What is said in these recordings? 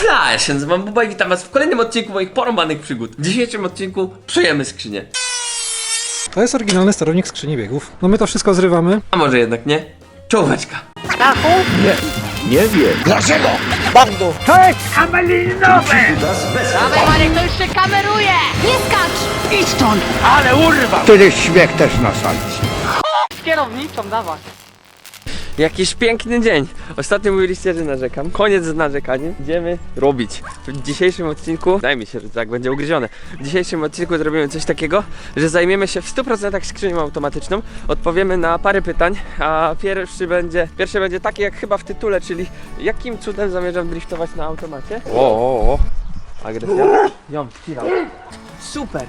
Cześć, nazywam Buba i witam was w kolejnym odcinku moich porąbanych przygód. W dzisiejszym odcinku przejemy skrzynię. To jest oryginalny sterownik skrzyni biegów. No my to wszystko zrywamy. A może jednak nie? Czołóweczka. Dawaj Marek, to już się kameruje! Nie skacz! Tyle śmiech też na sali. Z kierownicą, dawaj. Jakiś piękny dzień. Ostatnio mówiliście, że narzekam. Koniec z narzekaniem. Idziemy robić. W dzisiejszym odcinku, daj mi się, że tak będzie ugryzione. W dzisiejszym odcinku zrobimy coś takiego, że zajmiemy się w 100% skrzynią automatyczną. Odpowiemy na parę pytań, a pierwszy będzie, pierwszy będzie taki jak chyba w tytule, czyli jakim cudem zamierzam driftować na automacie. O, o, o. Agresja. Ją, chwila. Super.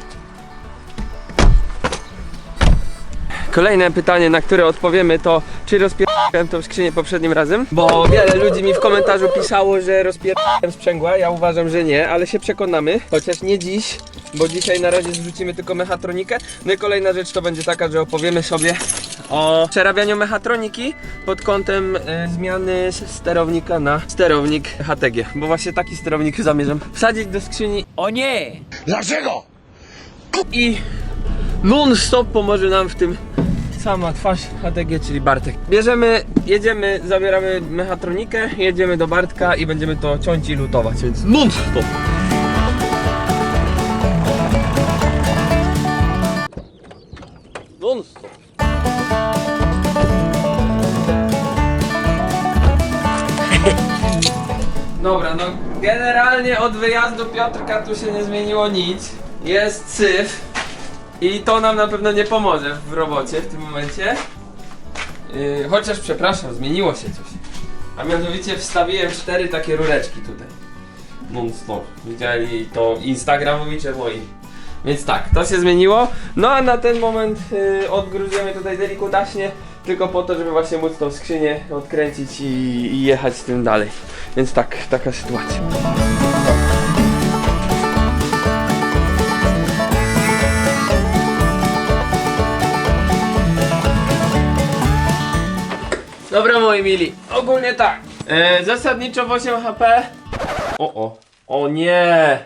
Kolejne pytanie, na które odpowiemy to czy rozpierdałem tą skrzynię poprzednim razem? Bo wiele ludzi mi w komentarzu pisało, że rozpierdałem sprzęgła, ja uważam, że nie, ale się przekonamy, chociaż nie dziś, bo dzisiaj na razie zrzucimy tylko mechatronikę. No i kolejna rzecz to będzie taka, że opowiemy sobie o przerabianiu mechatroniki pod kątem e, zmiany sterownika na sterownik HTG, bo właśnie taki sterownik zamierzam wsadzić do skrzyni. O nie! Dlaczego? i non-stop pomoże nam w tym sama twarz HTG, czyli Bartek. Bierzemy, jedziemy, zabieramy mechatronikę, jedziemy do Bartka i będziemy to ciąć i lutować, więc non-stop. Non-stop. Dobra, no generalnie od wyjazdu Piotrka tu się nie zmieniło nic. Jest syf i to nam na pewno nie pomoże w robocie w tym momencie. Yy, chociaż przepraszam, zmieniło się coś. A mianowicie wstawiłem cztery takie rureczki tutaj. Non stop. Widzieli to Instagramowicze moi. Więc tak, to się zmieniło. No a na ten moment yy, odgruziemy tutaj delikutaśnie, tylko po to, żeby właśnie móc tą skrzynię odkręcić i, i jechać z tym dalej. Więc tak, taka sytuacja. Dobra moi mili, ogólnie tak. E, zasadniczo w 8 HP. O o, o nie!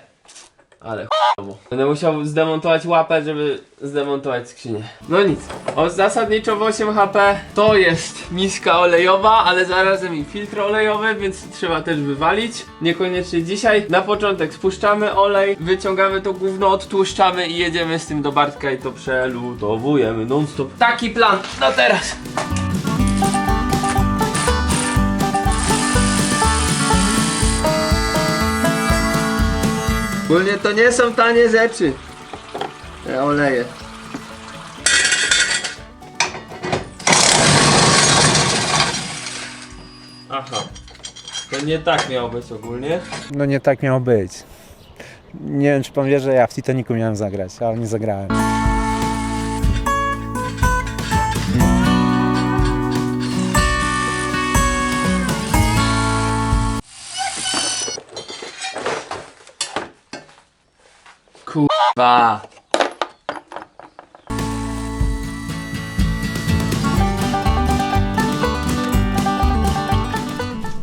Ale ch**owo. Będę musiał zdemontować łapę, żeby zdemontować skrzynię. No nic. O, zasadniczo w 8 HP to jest miska olejowa, ale zarazem i filtr olejowy, więc trzeba też wywalić. Niekoniecznie dzisiaj. Na początek spuszczamy olej, wyciągamy to gówno, odtłuszczamy i jedziemy z tym do Bartka i to przelutowujemy non stop. Taki plan na teraz. Ogólnie to nie są tanie rzeczy. Te oleje. Aha. To nie tak miało być ogólnie. No nie tak miało być. Nie wiem, czy pan wie, że ja w Titanicu miałem zagrać, ale nie zagrałem. Kurwa.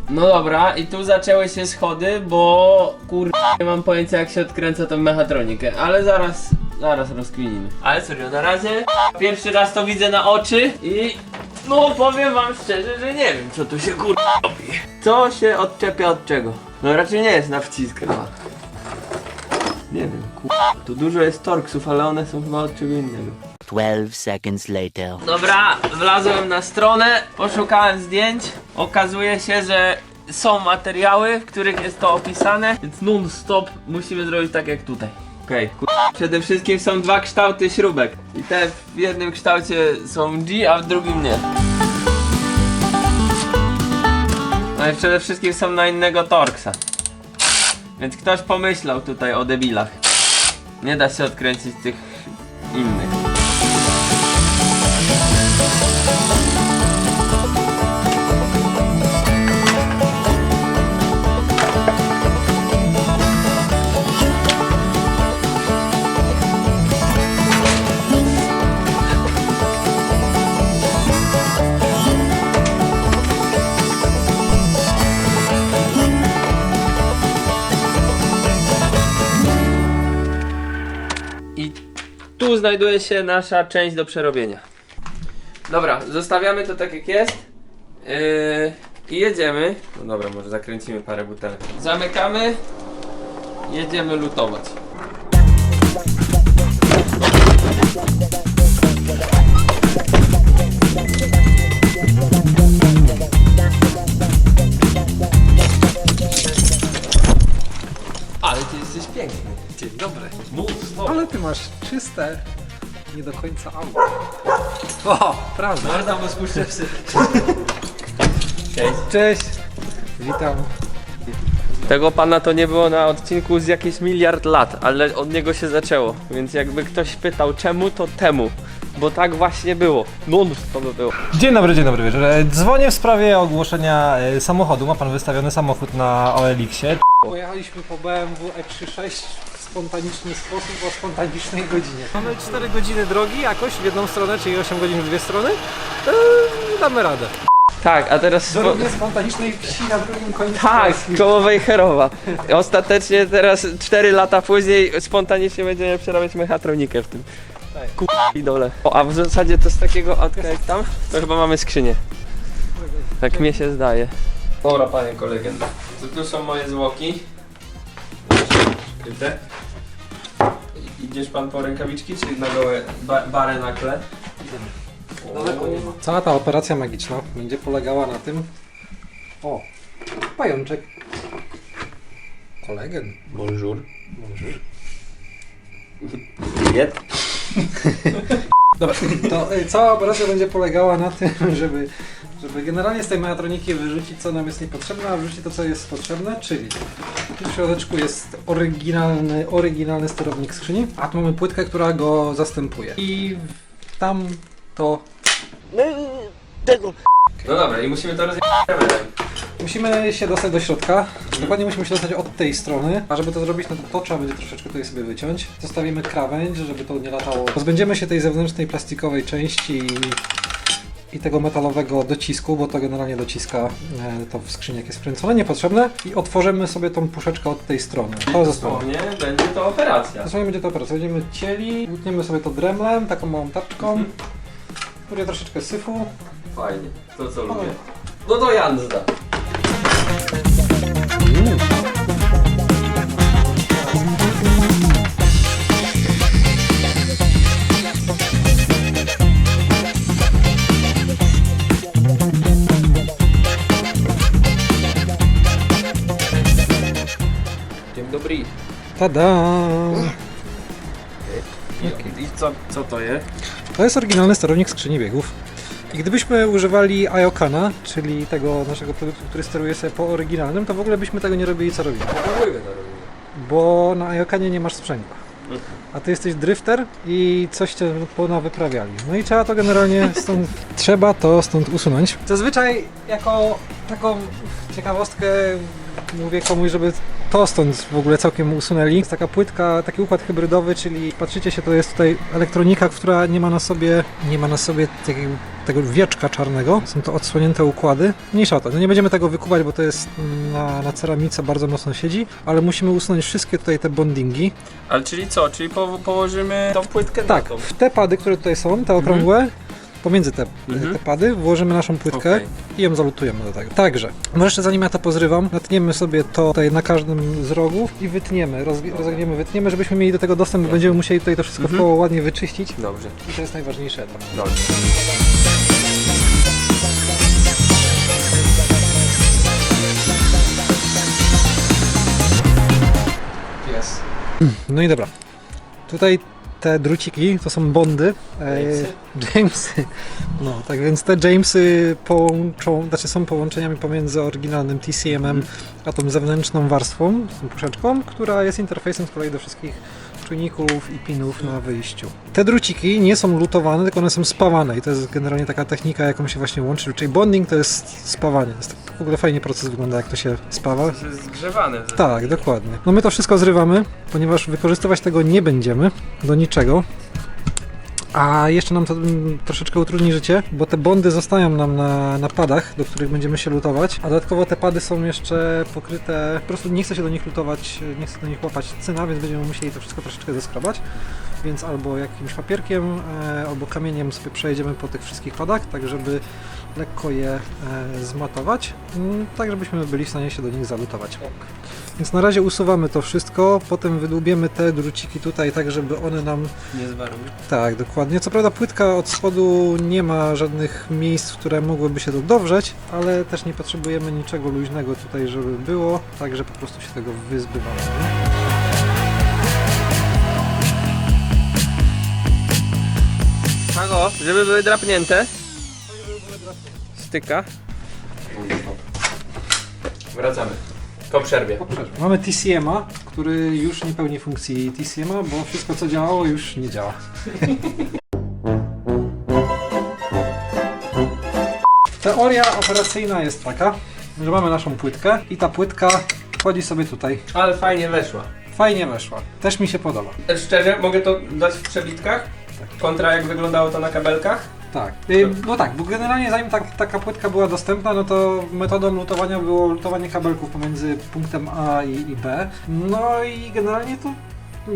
No dobra, i tu zaczęły się schody, bo kurwa nie mam pojęcia jak się odkręca tą mechatronikę, ale zaraz, zaraz rozkminimy. Ale serio, na razie pierwszy raz to widzę na oczy i no powiem wam szczerze, że nie wiem co tu się kurwa robi. Co się odczepia od czego? No raczej nie jest na wcisk chyba. Nie wiem, Tu dużo jest torksów, ale one są chyba od czego innego. 12 seconds later. Dobra, wlazłem na stronę, poszukałem zdjęć. Okazuje się, że są materiały, w których jest to opisane, więc non-stop musimy zrobić tak jak tutaj. Okej, okay. przede wszystkim są dwa kształty śrubek. I te w jednym kształcie są G, a w drugim nie. No i przede wszystkim są na innego torksa. Więc ktoś pomyślał tutaj o debilach. Nie da się odkręcić tych innych. Znajduje się nasza część do przerobienia. Dobra, zostawiamy to tak jak jest. Yy, I jedziemy. No dobra, może zakręcimy parę butelek. Zamykamy. Jedziemy lutować. Ale ty jesteś piękny. Dzień dobry. Mów. Ale ty masz czyste, nie do końca auto. O, prawda. Morda mu spuszczę psy. Cześć. Cześć. Witam. Tego pana to nie było na odcinku z jakieś miliard lat, ale od niego się zaczęło. Więc jakby ktoś pytał czemu, to temu. Bo tak właśnie było. Non to by było. Dzień dobry, dzień dobry wieczór. E, Dzwonię w sprawie ogłoszenia e, samochodu. Ma pan wystawiony samochód na OLX-ie. Pojechaliśmy po BMW E36 w spontaniczny sposób o spontanicznej godzinie. Mamy 4 godziny drogi jakoś w jedną stronę, czyli 8 godzin w dwie strony. Eee, damy radę. Tak, a teraz... Spo... Do równie spontanicznej wsi na drugim końcu Tak, Polski. koło Wejherowa. Ostatecznie teraz 4 lata później spontanicznie będziemy przerabiać mechatronikę w tym. Ku... dole. O, a w zasadzie to z takiego autka jak tam, to chyba mamy skrzynię. Tak mnie się zdaje. Dobra, panie kolegendo. To tu są moje zwłoki. Skryte. Idziesz pan po rękawiczki, czy na gołe ba barę na kle? Daleko no, nie ma. Cała ta operacja magiczna będzie polegała na tym. O, pajączek. Kolegen. Bonjour. Bonjour. Jet. Dobra, to y, cała operacja będzie polegała na tym, żeby, żeby generalnie z tej meatroniki wyrzucić co nam jest niepotrzebne, a wrzucić to co jest potrzebne, czyli tu w środeczku jest oryginalny, oryginalny sterownik skrzyni, a tu mamy płytkę, która go zastępuje. I tam to No dobra, i musimy to rozwiązać. Musimy się dostać do środka. Dokładnie musimy się dostać od tej strony. A żeby to zrobić, no to, to trzeba będzie troszeczkę tutaj sobie wyciąć. Zostawimy krawędź, żeby to nie latało. Pozbędziemy się tej zewnętrznej plastikowej części i, i tego metalowego docisku, bo to generalnie dociska e, to w skrzyni jak jest wkręcone, niepotrzebne. I otworzymy sobie tą puszeczkę od tej strony. To zostało. Dosłownie będzie to operacja. Dosłownie będzie to operacja. Będziemy cieli, utniemy sobie to dremlem, taką małą taczką. Będzie troszeczkę syfu. Fajnie, to co lubię. No to Janzda. Dzień dobry. Tada! I co, co to jest? To jest oryginalny sterownik skrzyni biegów. I gdybyśmy używali Iokana, czyli tego naszego produktu, który steruje sobie po oryginalnym, to w ogóle byśmy tego nie robili co robimy. Bo na Iokanie nie masz sprzęgła. A ty jesteś drifter i coś cię pona wyprawiali. No i trzeba to generalnie stąd, trzeba to stąd usunąć. Zazwyczaj jako taką ciekawostkę mówię komuś, żeby to stąd w ogóle całkiem usunęli. Jest taka płytka, taki układ hybrydowy, czyli patrzycie się, to jest tutaj elektronika, która nie ma na sobie, nie ma na sobie takiego, tego wieczka czarnego. Są to odsłonięte układy. Mniejsza o to. No nie będziemy tego wykuwać, bo to jest na, na ceramice bardzo mocno siedzi, ale musimy usunąć wszystkie tutaj te bondingi. Ale czyli co? Czyli po, położymy tą płytkę Tak, na w te pady, które tutaj są, te okrągłe, pomiędzy te, Mhm. te pady włożymy naszą płytkę Okej. i ją zalutujemy do tego. Także, może jeszcze zanim ja to pozrywam, natniemy sobie to tutaj na każdym z rogów i wytniemy, rozwi- rozegniemy, wytniemy, żebyśmy mieli do tego dostęp, bo będziemy musieli tutaj to wszystko Mhm. w koło ładnie wyczyścić Dobrze, i to jest najważniejszy etap. dobrze. Jest. No i dobra. Tutaj te druciki to są bondy. E, Jamesy? No, tak więc te Jamesy połączą, znaczy są połączeniami pomiędzy oryginalnym TCM-em a tą zewnętrzną warstwą, tą puszeczką, która jest interfejsem z kolei do wszystkich czujników i pinów na wyjściu. Te druciki nie są lutowane, tylko one są spawane i to jest generalnie taka technika, jaką się właśnie łączy, czyli bonding to jest spawanie. To jest w ogóle fajnie proces wygląda, jak to się spawa. To jest zgrzewane. Tak, dokładnie. No my to wszystko zrywamy, ponieważ wykorzystywać tego nie będziemy do niczego. A jeszcze nam to mm, troszeczkę utrudni życie, bo te bondy zostają nam na, na padach, do których będziemy się lutować, a dodatkowo te pady są jeszcze pokryte, po prostu nie chce się do nich lutować, nie chce do nich łapać cyna, więc będziemy musieli to wszystko troszeczkę zeskrobać. Więc albo jakimś papierkiem, e, albo kamieniem sobie przejedziemy po tych wszystkich padach, tak żeby lekko je e, zmatować, mm, tak żebyśmy byli w stanie się do nich zalutować. Więc na razie usuwamy to wszystko, potem wydłubiemy te druciki tutaj tak, żeby one nam Nie zwaruj. tak, dokładnie. Co prawda płytka od spodu nie ma żadnych miejsc, w które mogłyby się to dowrzeć, ale też nie potrzebujemy niczego luźnego tutaj, żeby było, także po prostu się tego wyzbywamy. Hago, żeby były drapnięte. Wracamy. Po przerwie. Po przerwie. Mamy TCM-a, który już nie pełni funkcji TCM-a, bo wszystko co działało już nie działa. Teoria operacyjna jest taka, że mamy naszą płytkę i ta płytka wchodzi sobie tutaj. Ale fajnie weszła. Fajnie weszła. Też mi się podoba. Szczerze, mogę to dać w przebitkach? Kontra jak wyglądało to na kabelkach? Tak. Y, No tak, bo generalnie zanim tak, taka płytka była dostępna, no to metodą lutowania było lutowanie kabelków pomiędzy punktem A i, i B. No i generalnie to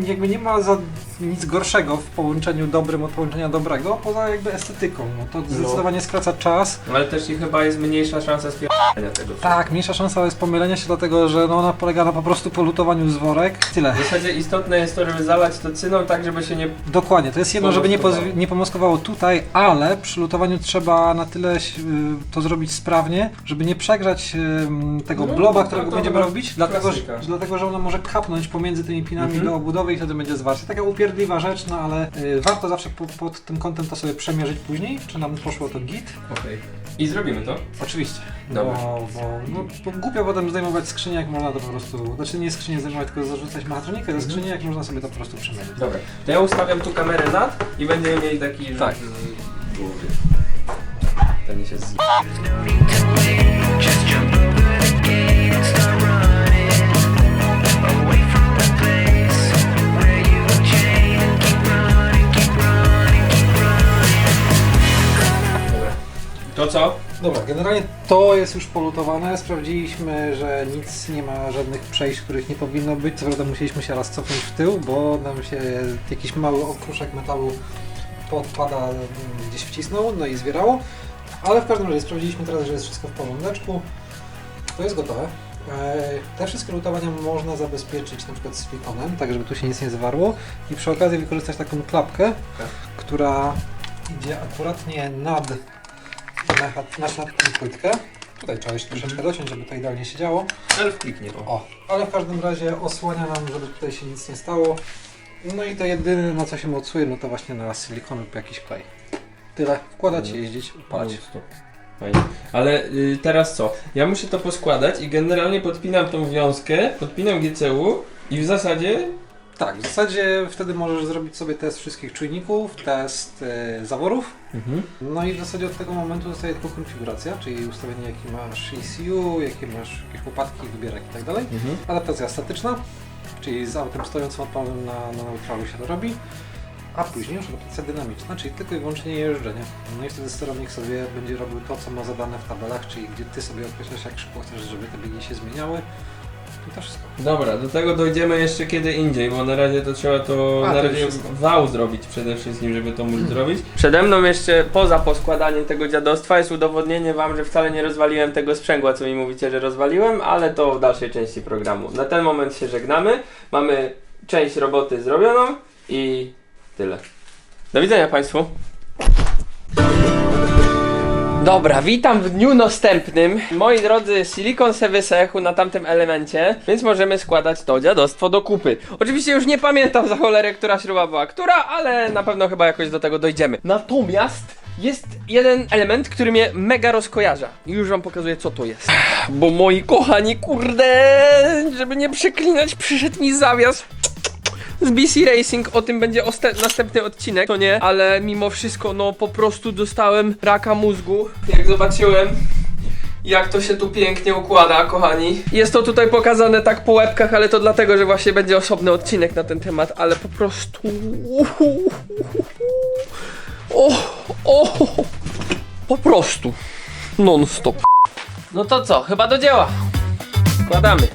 jakby nie ma za nic gorszego w połączeniu dobrym od połączenia dobrego, poza jakby estetyką. No to zdecydowanie skraca czas. Ale też i chyba jest mniejsza szansa spierdolenia tego. Tak, mniejsza szansa jest pomylenia się, dlatego że no ona polega na po prostu polutowaniu z worek. Tyle. W zasadzie istotne jest to, żeby zalać to cyną tak, żeby się nie... Dokładnie, to jest jedno, żeby nie, nie pomoskowało tutaj, ale przy lutowaniu trzeba na tyle y, to zrobić sprawnie, żeby nie przegrzać y, tego No, bloba, to- którego będziemy chyba robić, dlatego dlatego, że ona może kapnąć pomiędzy tymi pinami Mhm. do obudowy i wtedy będzie zwarcie. Taka upierdliwa rzecz, no ale y, warto zawsze po, pod tym kątem to sobie przemierzyć później, czy nam poszło to git. Okej. I zrobimy to? Oczywiście. Dobra. Bo, bo, no, bo głupio potem zdejmować skrzynię, jak można to po prostu, znaczy nie skrzynię zdejmować, tylko zarzucać mechatronikę ze skrzyni, jak można sobie to po prostu przemierzyć. Dobra. To ja ustawiam tu kamerę nad i będziemy mieli taki Tak. Ten się z... Dobra. Dobra, generalnie to jest już polutowane. Sprawdziliśmy, że nic nie ma żadnych przejść, których nie powinno być. Co prawda musieliśmy się raz cofnąć w tył, bo nam się jakiś mały okruszek metalu podpada mm, gdzieś wcisnął, no i zwierało. Ale w każdym razie sprawdziliśmy teraz, że jest wszystko w porządeczku. To jest gotowe. E, Te wszystkie lutowania można zabezpieczyć na przykład z silikonem, tak żeby tu się nic nie zwarło i przy okazji wykorzystać taką klapkę, Tak. która idzie akuratnie nad na, na, na tę płytkę. Tutaj trzeba jeszcze troszeczkę dociąć, żeby to idealnie się działo. Self kliknie. O. O, ale w każdym razie osłania nam, żeby tutaj się nic nie stało. No i to jedyne na co się mocuje, no to właśnie na silikon lub jakiś klej. Tyle. Wkładać, jeździć, upalać. Fajnie. Ale y, teraz co? Ja muszę to poskładać i generalnie podpinam tą wiązkę, podpinam GCU i w zasadzie Tak, w zasadzie wtedy możesz zrobić sobie test wszystkich czujników, test e, zaworów. No i w zasadzie od tego momentu zostaje tylko konfiguracja, czyli ustawienie jaki masz ECU, jakie masz jakieś łopatki, wybierak i tak dalej. Adaptacja statyczna, czyli z autem stojącym odpalonym na, na neutralu się to robi. A później już adaptacja dynamiczna, czyli tylko i wyłącznie jeżdżenie. No i wtedy sterownik sobie będzie robił to, co ma zadane w tabelach, czyli gdzie ty sobie określasz, jak szybko chcesz, żeby te biegi się zmieniały. I to wszystko. Dobra, do tego dojdziemy jeszcze kiedy indziej, bo na razie to trzeba to A, na to razie już wszystko. wał zrobić przede wszystkim, żeby to móc zrobić. Przede mną jeszcze poza poskładaniem tego dziadostwa jest udowodnienie wam, że wcale nie rozwaliłem tego sprzęgła, co mi mówicie, że rozwaliłem, ale to w dalszej części programu. Na ten moment się żegnamy. Mamy część roboty zrobioną i tyle. Do widzenia Państwu. Dobra, witam w dniu następnym. Moi drodzy, silikon se wysechł na tamtym elemencie, więc możemy składać to dziadostwo do kupy. Oczywiście już nie pamiętam za cholerę, która śruba była która, ale na pewno chyba jakoś do tego dojdziemy. Natomiast jest jeden element, który mnie mega rozkojarza. I już wam pokazuję, co to jest. Bo moi kochani, kurde, żeby nie przeklinać, przyszedł mi zawias z BC Racing, o tym będzie następny odcinek, to nie, ale mimo wszystko, no po prostu dostałem raka mózgu, jak zobaczyłem. Jak to się tu pięknie układa, kochani. Jest to tutaj pokazane tak po łebkach, ale to dlatego, że właśnie będzie osobny odcinek na ten temat, ale po prostu. O, o, po prostu. Non stop. No to co, chyba do dzieła. Wkładamy.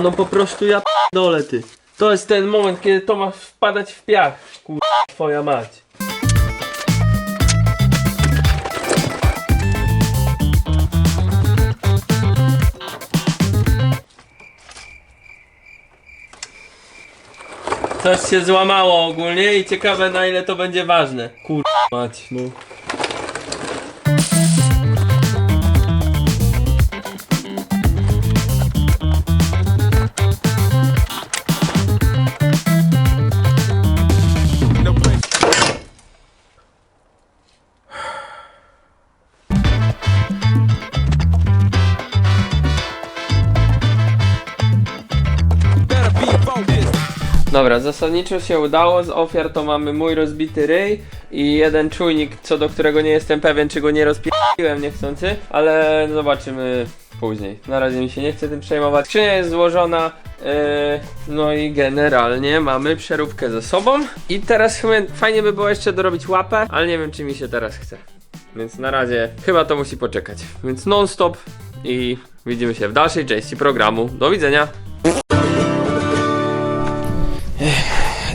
No po prostu ja dole ty. To jest ten moment, kiedy to ma wpadać w piach. Kurwa, twoja mać. Coś się złamało ogólnie i ciekawe na ile to będzie ważne. Kurwa mać, no. Dobra, zasadniczo się udało. Z ofiar to mamy mój rozbity ryj i jeden czujnik, co do którego nie jestem pewien, czy go nie rozpiłem niechcący, ale zobaczymy później. Na razie mi się nie chce tym przejmować. Skrzynia jest złożona, yy, no i generalnie mamy przeróbkę ze sobą. I teraz chyba fajnie by było jeszcze dorobić łapę, ale nie wiem, czy mi się teraz chce. Więc na razie chyba to musi poczekać. Więc non-stop i widzimy się w dalszej części programu. Do widzenia!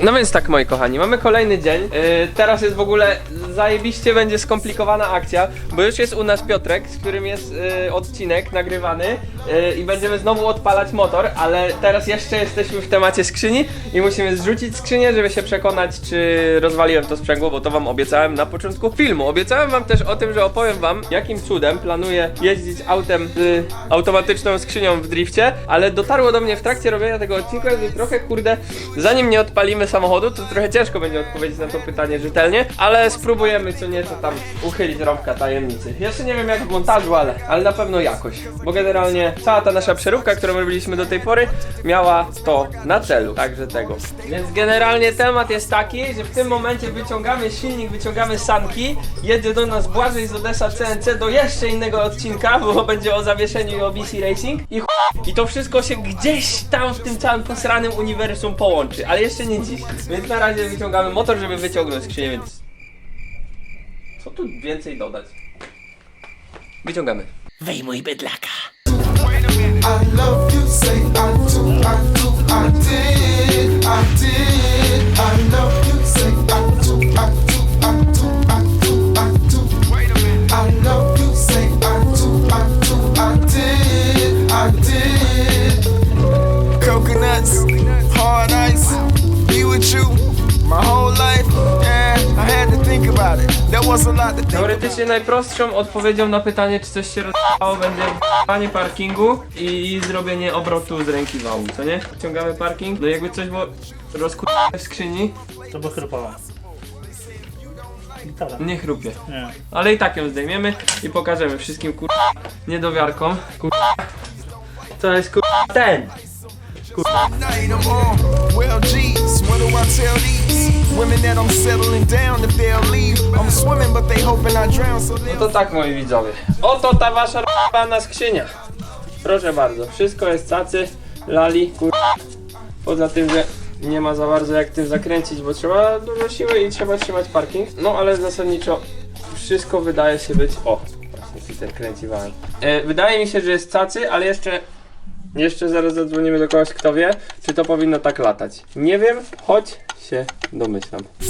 No więc tak, moi kochani, mamy kolejny dzień. Yy, teraz jest w ogóle zajebiście będzie skomplikowana akcja, bo już jest u nas Piotrek, z którym jest yy, odcinek nagrywany yy, i będziemy znowu odpalać motor, ale teraz jeszcze jesteśmy w temacie skrzyni i musimy zrzucić skrzynię, żeby się przekonać, czy rozwaliłem to sprzęgło, bo to wam obiecałem na początku filmu. Obiecałem wam też o tym, że opowiem wam, jakim cudem planuję jeździć autem z automatyczną skrzynią w drifcie, ale dotarło do mnie w trakcie robienia tego odcinka, że trochę kurde, zanim nie odpalimy samochodu, to trochę ciężko będzie odpowiedzieć na to pytanie rzetelnie, ale spróbujemy co nieco tam uchylić rąbka tajemnicy. Jeszcze nie wiem jak w montażu, ale, ale na pewno jakoś, bo generalnie cała ta nasza przeróbka, którą robiliśmy do tej pory, miała to na celu, także tego. Więc generalnie temat jest taki, że w tym momencie wyciągamy silnik, wyciągamy sanki, jedzie do nas Błażej z Odessa CNC do jeszcze innego odcinka, bo będzie o zawieszeniu i o BC Racing i ch... I to wszystko się gdzieś tam w tym całym posranym uniwersum połączy, ale jeszcze nie dziś. Więc na razie wyciągamy motor, żeby wyciągnąć skrzynię, więc... Co tu więcej dodać? Wyciągamy. Wyjmuj bydlaka. I love you, say I do, I do, I did, I did. I love you, say I do, I do, I do, I do, I do. I love you, say I do, I do, I did, I did. Coconuts, hard ice, be with you my whole life. Think about it. There was a lot to think about. Teoretycznie najprostszą odpowiedzią na pytanie, czy coś się rozjechało, będzie panie parkingu i zrobienie obrotu z ręki wału, co nie? Ciągamy parking, no jakby coś było rozkurwane w skrzyni, To by chrypała. Gitara. nie chrupie. Nie. Ale i tak ją zdejmiemy i pokażemy wszystkim kur... niedowiarkom. Kur... To jest kur... ten! Night I'm on. Well, geez, what do I tell these women that I'm settling down if they'll leave? I'm swimming, but they hoping I drown, so No to tak moi widzowie. Oto ta wasza r***ana skrzynia. Proszę bardzo, wszystko jest cacy, lali, kur... Poza tym, że nie ma za bardzo jak tym zakręcić, bo trzeba dużo siły i trzeba trzymać parking. No ale zasadniczo wszystko wydaje się być... O, właśnie Peter kręci wałem. E, wydaje mi się, że jest cacy, ale jeszcze... Jeszcze zaraz zadzwonimy do kogoś, kto wie, czy to powinno tak latać. Nie wiem, choć się domyślam. E.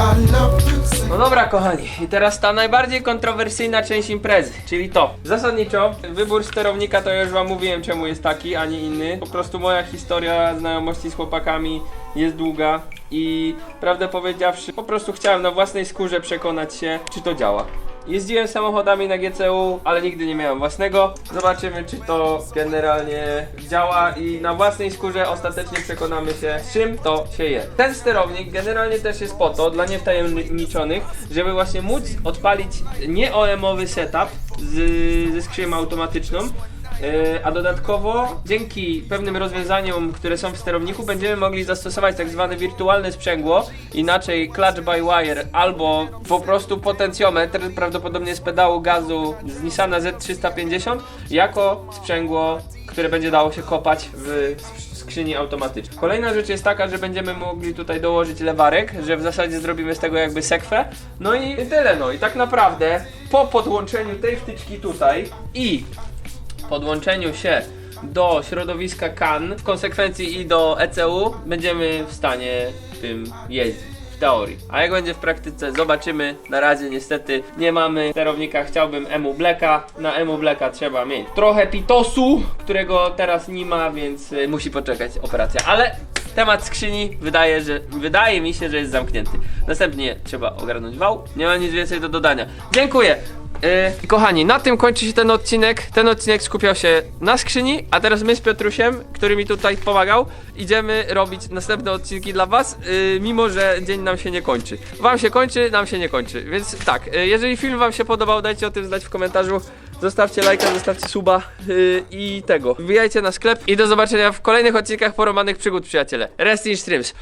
I love you, No dobra, kochani, i teraz ta najbardziej kontrowersyjna część imprezy, czyli to. Zasadniczo, wybór sterownika to już wam mówiłem, czemu jest taki, a nie inny. Po prostu moja historia znajomości z chłopakami jest długa i prawdę powiedziawszy, po prostu chciałem na własnej skórze przekonać się, czy to działa. Jeździłem samochodami na GCU, ale nigdy nie miałem własnego. Zobaczymy, czy to generalnie działa i na własnej skórze ostatecznie przekonamy się, z czym to się je. Ten sterownik generalnie też jest po to, dla niewtajemniczonych, żeby właśnie móc odpalić nie OM-owy setup z, ze skrzynią automatyczną, Yy, A dodatkowo dzięki pewnym rozwiązaniom, które są w sterowniku, będziemy mogli zastosować tak zwane wirtualne sprzęgło, inaczej clutch by wire, albo po prostu potencjometr, prawdopodobnie z pedału gazu z Nissana Z350, jako sprzęgło, które będzie dało się kopać w skrzyni automatycznej. Kolejna rzecz jest taka, że będziemy mogli tutaj dołożyć lewarek, że w zasadzie zrobimy z tego jakby sekwę. No i tyle no. I tak naprawdę po podłączeniu tej wtyczki tutaj i podłączeniu się do środowiska CAN, w konsekwencji i do ECU, będziemy w stanie tym jeździć. Teorii. A jak będzie w praktyce, zobaczymy. Na razie niestety nie mamy sterownika. Chciałbym EMU Blacka. Na EMU Blacka trzeba mieć trochę pitosu, którego teraz nie ma, więc y, musi poczekać operacja. Ale temat skrzyni wydaje, że, wydaje mi się, że jest zamknięty. Następnie trzeba ogarnąć wał. Nie ma nic więcej do dodania. Dziękuję. Yy, kochani, na tym kończy się ten odcinek. Ten odcinek skupiał się na skrzyni, a teraz my z Piotrusiem, który mi tutaj pomagał, idziemy robić następne odcinki dla Was, yy, mimo że dzień nam się nie kończy. Wam się kończy, nam się nie kończy. Więc tak, yy, jeżeli film Wam się podobał, dajcie o tym znać w komentarzu. Zostawcie lajka, zostawcie suba yy, i tego. Wbijajcie na sklep i do zobaczenia w kolejnych odcinkach poromanych przygód, przyjaciele. Rest in streams.